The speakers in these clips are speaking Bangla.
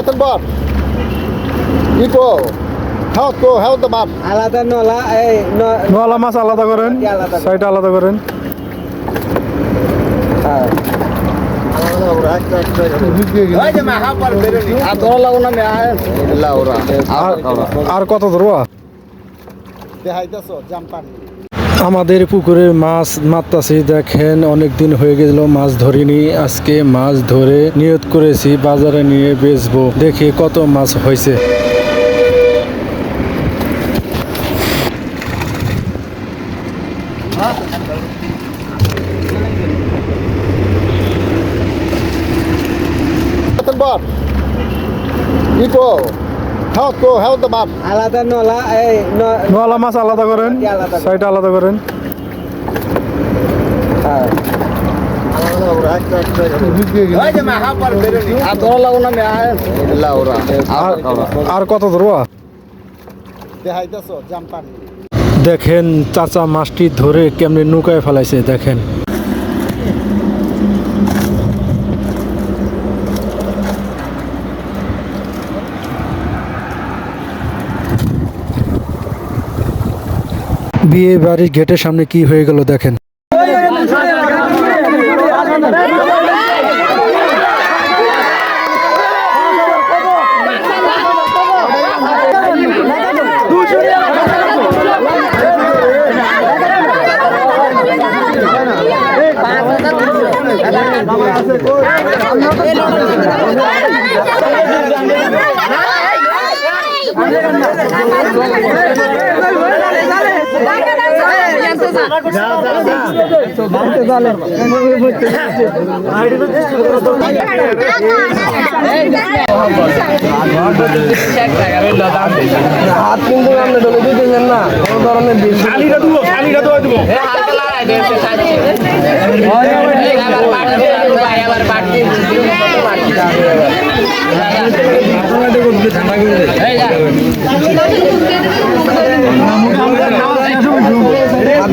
Bot. Equal. How to how the bot. আলাদা নলা এই নলা মাছ আলাদা করেন আলাদা করেন। সাইড আলাদা করেন হ্যাঁ। আর কত ধরবা so, jampan. আমাদের পুকুরে মাছ মারতাছি, দেখেন অনেক দিন হয়ে গেল মাছ ধরিনি। আজকে মাছ ধরে নিয়ত করেছি, বাজারে নিয়ে বেচবো। দেখি কত মাছ হয়েছে। How to how the আলাদা নলা এই নলা মাছ আলাদা করেন সাইড আলাদা করেন। হ্যাঁ। আর কত ধরবা. দেখেন চাচা মাছটি ধরে কেমনে নৌকায় ফেলাইছে দেখেন। বিয়ে বাড়ির গেটের সামনে কি হয়ে গেল দেখেন। হাত কিন্তু আপনি না কোনো ধরনের বিল হাত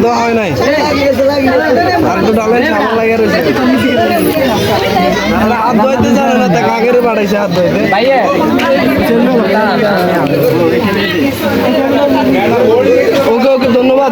দেওয়া হয় নাই। আর একটু ডালেন সাবান লাগিয়ে রয়েছে হাত ধোয়াইতে জানে না, তা কাকের পাঠাইছে হাত ধোয়াইতে ওকে ওকে, ধন্যবাদ।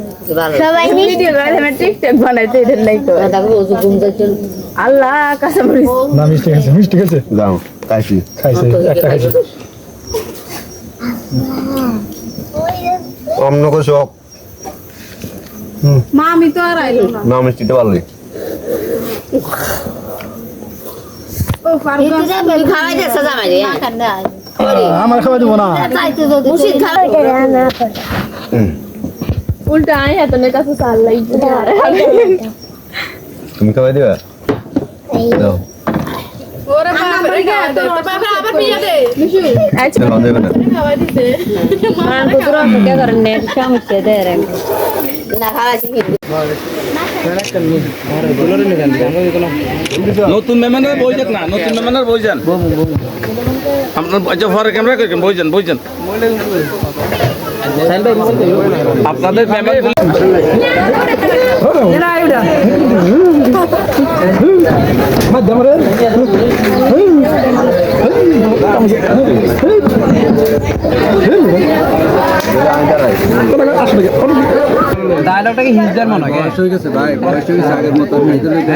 সবাই ভিডিও করে আমি টিকটক বানাইতে এটা নাই তো। তাকে ওজু ঘুম যাচ্ছে। আল্লাহ কাসম না মিষ্টি আছে মিষ্টি আছে Down. Kaisi. খাইছে একটা খাইছে। অন্য কিছু মা আমি তো আর আইলো না। না মিষ্টিটা ভালো ও ফারুক তুই খাওয়াই দে জামাই রে ওরে আমার খাওয়া দিব না চাইতে যদি মুশিদ খাওয়াই উল্টা আই হাতে নে কাছে চাল লাই তুমি খাওয়াই দিবা? দাও। ওরে বাবা রে বাবা আবার পিয়া দে মিশু আচ্ছা। দাও দেবে না। খাওয়াই দিতে মান কুতরা কে করেন নে সমস্যা দে রে। না খাওয়াছি নতুন মেহমানের বই যাক না নতুন মেহমানের বই যান। আপনার আচ্ছা ঘরে ক্যামেরা করে বই যান বই যান। আপনাদের ফ্যামিলি ডায়লগটা কি হিজদার মনে হয়। হয়ে গেছে ভাই বয়স হয়ে গেছে আগের মতো ঢাকা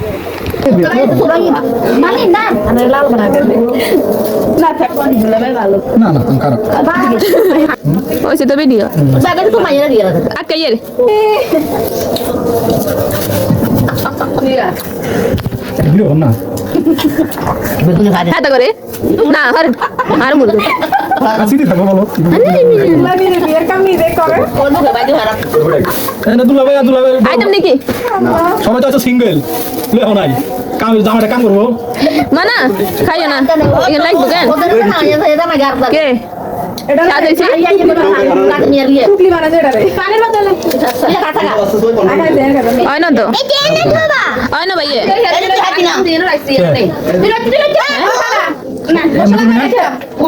হয়েছে তো ভিডিও ইয়ে সিঙ্গেল লেও নাই। কাম জামাটা কাম করব। মানা খাইও না। এখানে লাগবো কেন কে? সাজাইছি তো।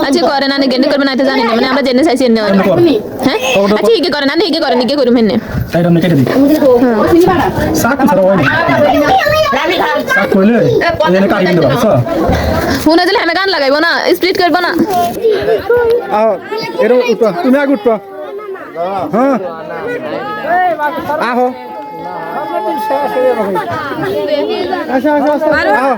আচ্ছা করে না গেন্ডে করবে না তো জানি না। মানে আমরা জেনে চাইছি এনে হ্যাঁ? আচ্ছা করে না হিগে করে হিগে করুম হেনে তাই রান্না কেটে না এনে কাটি দিতে পারছ শুনে দিলে আমি গান লাগাইবো না স্প্লিট করব না। আহ এরকম উঠো। তুমি আগে উঠো। হ্যাঁ? আহো। আসো আসো আসো। আহো। হ্যাঁ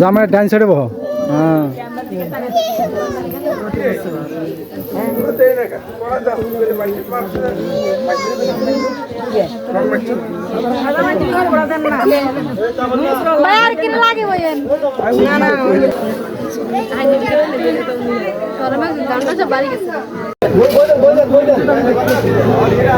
জামাই ডান সাইডে বহ। হ্যাঁ।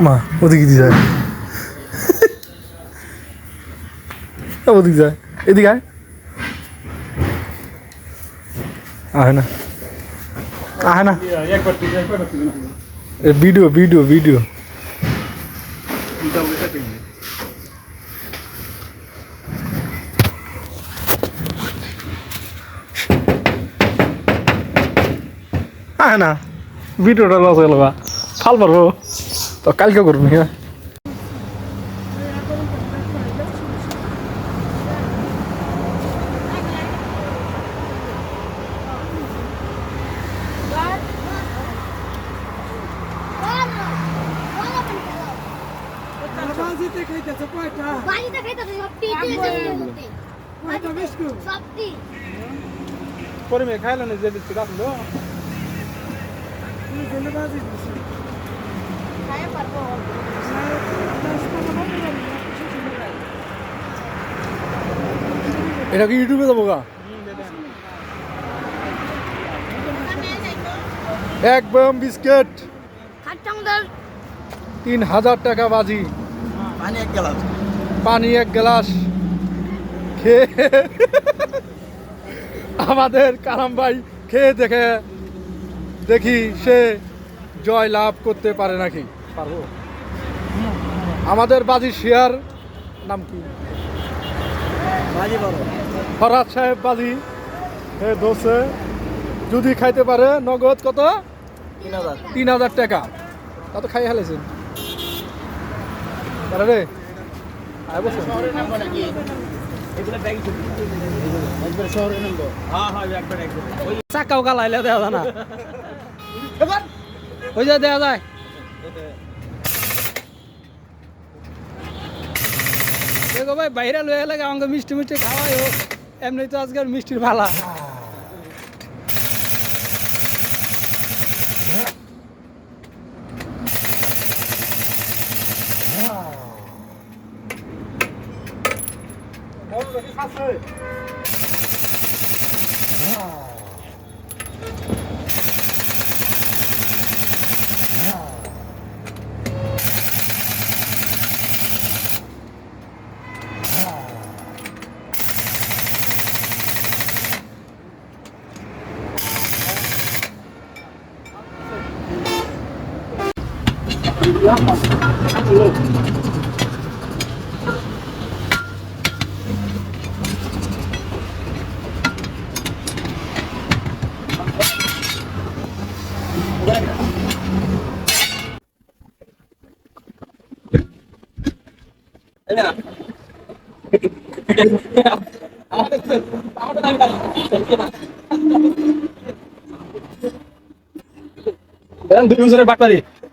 মা, ওদিকে দিয়ে যায়। ওদিকে যায়। এদিকে আয়। আয় না। আয় না। ভিডিও ভিডিও ভিডিও আয় না। ভিডিওটা লস হয়ে গেল ফাল পারব তো কালকে করবি হ্যাঁ বাড়িতে খাইতেছে সব টিটে সব টিট পরে মেয়ে খাইলো না যে দিচ্ছি রাখল এটা কি ইউটিউবে দেবো গা? এক বয়ম বিস্কিট। তিন হাজার টাকা বাজি। পানি এক গ্লাস। পানি এক গ্লাস। খেয়ে আমাদের কারাম ভাই খেয়ে দেখে দেখি সে জয় লাভ করতে পারে নাকি। পারব? আমাদের বাজি শেয়ার নাম কি? বাজি বড় সাহেব বাজি হে দোষে যদি খাইতে পারে নগদ কত? তিন হাজার। তিন হাজার টাকা। তা তো খাই হেলেছেন রে। আয় বসুন। চাকাও গালাইলে দেওয়া যায় না। ওই যে দেওয়া যায়। দেখো ভাই বাইরে লয়ে লাগে আমাকে মিষ্টি মিষ্টি খাওয়াই হোক এমনি তো আজকাল মিষ্টির ভালা দুই বছরের বাটপারি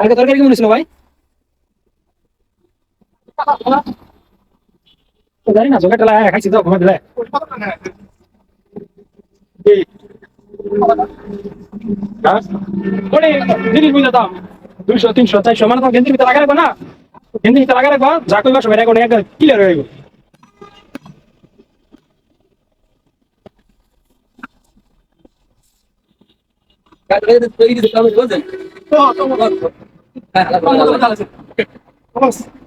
কালকে তরকারি কেমন ছিল ভাই জানি না জোগাড় টেলা খাইছি তো ঘুমা দিলে জিনিস বুঝে দাম দুইশো তিনশো চারশো মানে তো গেঞ্জির ভিতরে লাগা রাখব না গেঞ্জির ভিতরে লাগা রাখব যা করবা সবাই এখন একবার ক্লিয়ার হয়ে গেল তো